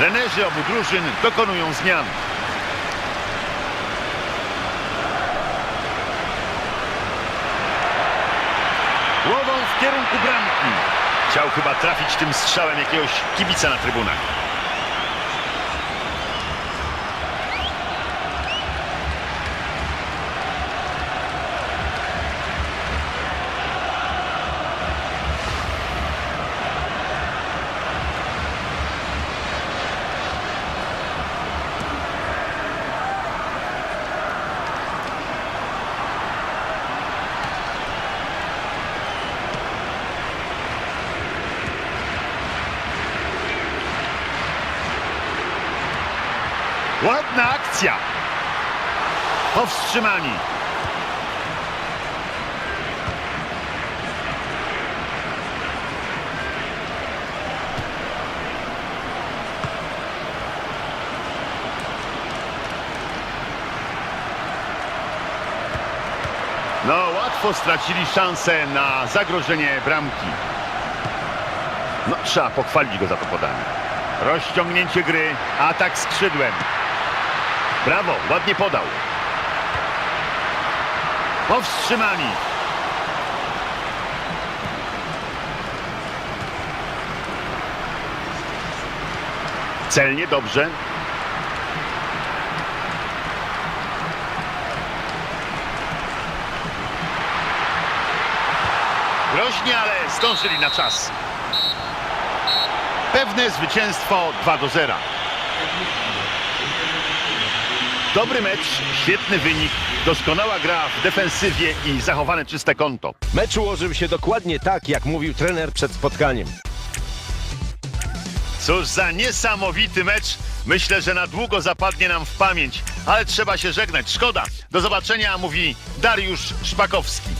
Trenerzy obu drużyn dokonują zmian. Głową w kierunku bramki. Chciał chyba trafić tym strzałem jakiegoś kibica na trybunach. Ładna akcja. Powstrzymani. No, łatwo stracili szansę na zagrożenie bramki. No, trzeba pochwalić go za to podanie. Rozciągnięcie gry, atak skrzydłem. Brawo, ładnie podał. Powstrzymani. Celnie, dobrze. Groźnie, ale zdążyli na czas. Pewne zwycięstwo 2 do 0. Dobry mecz, świetny wynik, doskonała gra w defensywie i zachowane czyste konto. Mecz ułożył się dokładnie tak, jak mówił trener przed spotkaniem. Cóż za niesamowity mecz. Myślę, że na długo zapadnie nam w pamięć, ale trzeba się żegnać. Szkoda. Do zobaczenia, mówi Dariusz Szpakowski.